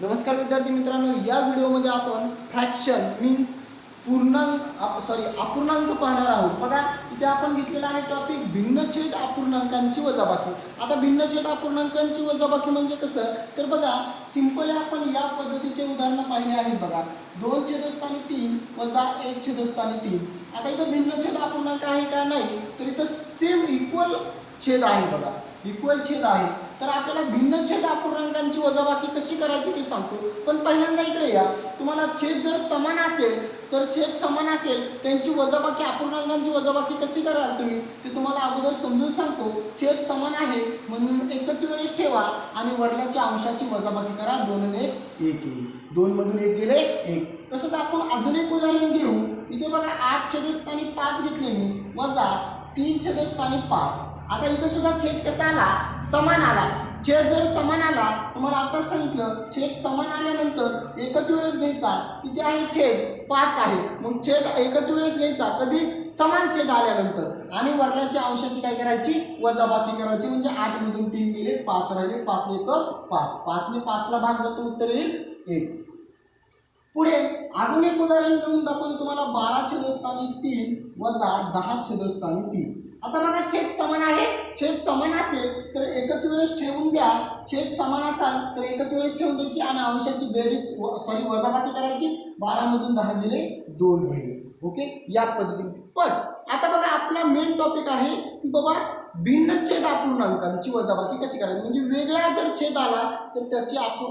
नमस्कार विद्यार्थी मित्रांनो या व्हिडिओमध्ये आपण फ्रॅक्शन मीन्स पूर्णांक सॉरी अपूर्णांक पाहणार आहोत. बघा इथे आपण घेतलेला आहे टॉपिक भिन्नछेद अपूर्णांकांची वजाबाकी. आता भिन्नछेद अपूर्णांकांची वजाबाकी म्हणजे कसं? तर बघा सिंपली आपण या पद्धतीचे उदाहरणं पाहिले आहेत बघा. दोन छेदस्थानी तीन वजा एक छेदस्थानी तीन. आता इथं भिन्नछेद अपूर्णांक आहे का नाही? तर इथं सेम इक्वल छेद आहे बघा. इक्वल छेद आहे. तर आपल्याला भिन्न छेद अपूर्णांकांची वजाबाकी कशी करायची ते सांगतो. पण पहिल्यांदा इकडे या. तुम्हाला छेद जर समान असेल तर छेद समान असेल त्यांची वजाबाकी अपूर्णांकांची वजाबाकी कशी कराल तुम्ही? ते तुम्हाला अगोदर समजून सांगतो. छेद समान आहे म्हणून एकच वेळेस ठेवा आणि वरल्याच्या अंशाची वजाबाकी करा. दोन आणि एक एक दोन मधून एक गेले एक. तसंच आपण अजून एक उदाहरण घेऊ. इथे बघा आठ छेदस्थानी पाच घेतले मी. वजा तीन छेदस्थानी पाच. आता इथं सुद्धा छेद कसा आला? समान आला. छेद जर समान आला तुम्हाला आता सांगितलं छेद समान आल्यानंतर एकच वेळेस घ्यायचा. किती आहे छेद पाच आहे. मग छेद एकच वेळेस घ्यायचा कधी? समान छेद आल्यानंतर. आणि वर्णाच्या अंशाची काय करायची? वजाबाकी करायची. म्हणजे आठ मधून तीन गेले पाच राहिले पाच एक पाच. पाचने पाचला भाग जातो उत्तर येईल एक. पुढे अजून एक उदाहरण घेऊन दाखवतो तुम्हाला. बारा छेदस्थानी तीन. वजा दहा छेदस्थानी तीन. आता बघा छेद समान आहे. छेद समान असेल तर एकच वेळेस ठेवून द्या. छेद समान असाल तर एकच वेळेस ठेवून द्यायची आणि अंशाची बेरीज सॉरी वजाबाकी करायची. बारामधून दहा दिले दोन महिने ओके? या पद्धतीने. पण आता बघा आपला मेन टॉपिक आहे की बाबा भिन्न छेद अपूर्णांकांची वजाबाकी कशी करायची? म्हणजे वेगळा जर छेद आला तर त्याची आपू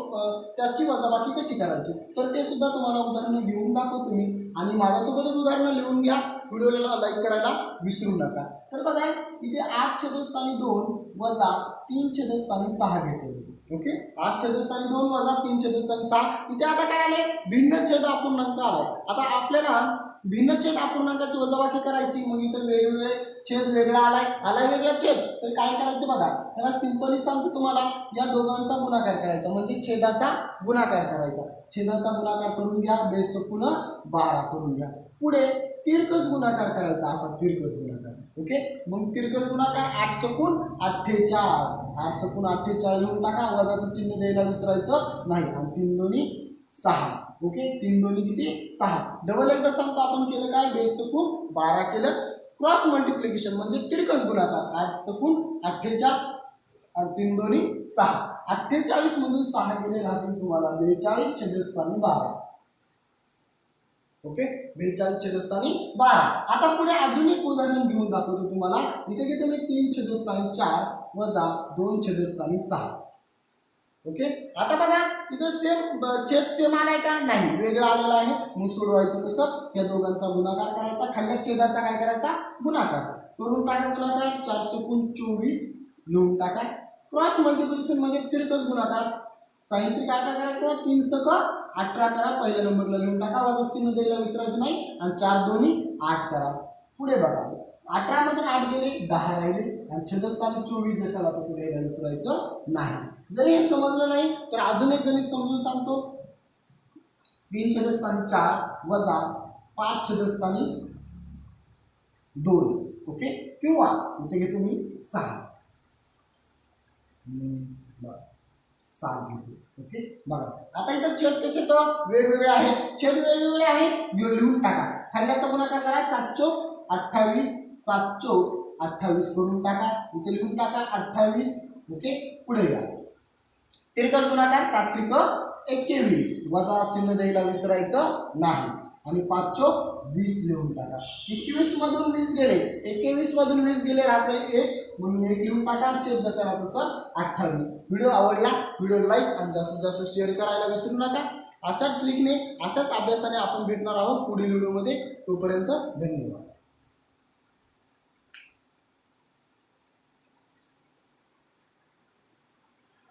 त्याची वजाबाकी कशी करायची? तर ते सुद्धा तुम्हाला उदाहरणं घेऊन दाखव तुम्ही आणि माझ्यासोबतच उदाहरणं लिहून घ्या. व्हिडिओला लाईक करायला विसरू नका. तर बघा इथे आठ छेदस्थानी दोन वजा तीन छेदस्थानी सहा घेतो ओके? आठ छेदस्थानी दोन वजा तीन छेदस्थानी सहा. इथे आता काय आले भिन्न छेद अपूर्णांक आलाय. आता आपल्याला भिन्न छेद अपूर्णांकाची वजाबाकी करायची मग इथं वेगवेगळे छेद वेगळा आलाय. आलाय वेगळा छेद. तर काय करायचं बघा? त्याला सिंपली सांगतो तुम्हाला या दोघांचा गुणाकार करायचा. म्हणजे छेदाचा गुणाकार करायचा. छेदाचा गुणाकार करून घ्या बेस पुन्हा बारा करून घ्या. पुढे तिरकस गुणाकार करायचा असा तिरकस गुणाकार. ओके मग तिरकस गुणाकार आठ सकून अठ्ठेचाळ. आठ सकून अठ्ठेचाळ लिहून टाका वजाचं चिन्ह द्यायला विसरायचं नाही. आणि तीन दोन्ही सहा. ओके तीन दोन्ही किती? सहा. डबल एकदा सांगतो आपण केलं काय? बेस सकून बारा केलं. क्रॉस मल्टिप्लिकेशन म्हणजे तिरकस गुणाकार. आठ सकून अठ्ठेचाळ. तीन दोन्ही सहा. अठ्ठेचाळीस मधून सहा गेले राहतील तुम्हाला बेचाळीस छेदस्थानी बारा. ओके? बेचाळीस छेदस्थानी बारा. आता पुढे अजून एक उदाहरण घेऊन दाखवतो तुम्हाला. इथे घेतो मी तीन छेदस्थानी चार वजा दोन छेदस्थानी सहा. ओके? आता बघा इथं सेम छेद सेम आलाय का? नाही. वेगळा आलेला आहे. मग सोडवायचं कसं? या दोघांचा गुणाकार करायचा. खाल्ल्या छेदाचा काय करायचा? गुणाकार. करून टाका गुणाकार. चार सकून चोवीस लिहून टाका. क्रॉस मल्टिप्लिकेशन म्हणजे तिरकस गुणाकार. साहित्रिक अठरा करा किंवा तीन सक अठरा करा पहिल्या नंबरला लिहून टाका. वजा चिन्ह द्यायला विसरायचं नाही. आणि चार दोन्ही आठ करा. पुढे बघा. अठरामधून आठ गेले दहा राहिले. आणि छेदस्थानी चोवीस जशाला तसं द्यायला विसरायचं नाही. जरी हे समजलं नाही तर अजून एक गणित समजून सांगतो. तीन छेदस्थानी चार वजा पाच छेदस्थानी दोन. ओके? किंवा इथे घेतो मी सहा. हम्म, सात घेतो ओके बघा आता इथं छेद कसे तर वेगवेगळे आहेत. छेद वेगवेगळे आहेत. लिहून लिहून टाका. खाल्ल्याचा गुणाकार करा. सात चोक अठ्ठावीस. सात चोक अठ्ठावीस करून टाका. इथे लिहून टाका. अठ्ठावीस. ओके पुढे या. तिरकस गुणाकार सात त्रिक एक्केवीस वजा चिन्ह द्यायला विसरायचं नाही. आणि पाच चोक वीस लिहून टाका. एकवीस मधून वीस गेले. एकवीस मधून वीस गेले. राहते एक. म्हणून एक लिहून टाका. छेद जसा तसं अठ्ठावीस. व्हिडिओ आवडला व्हिडिओ लाईक आणि जास्तीत जास्त शेअर करायला विसरू नका. अशाच ट्रिकने अशाच अभ्यासाने आपण भेटणार आहोत पुढील व्हिडिओमध्ये. तोपर्यंत धन्यवाद.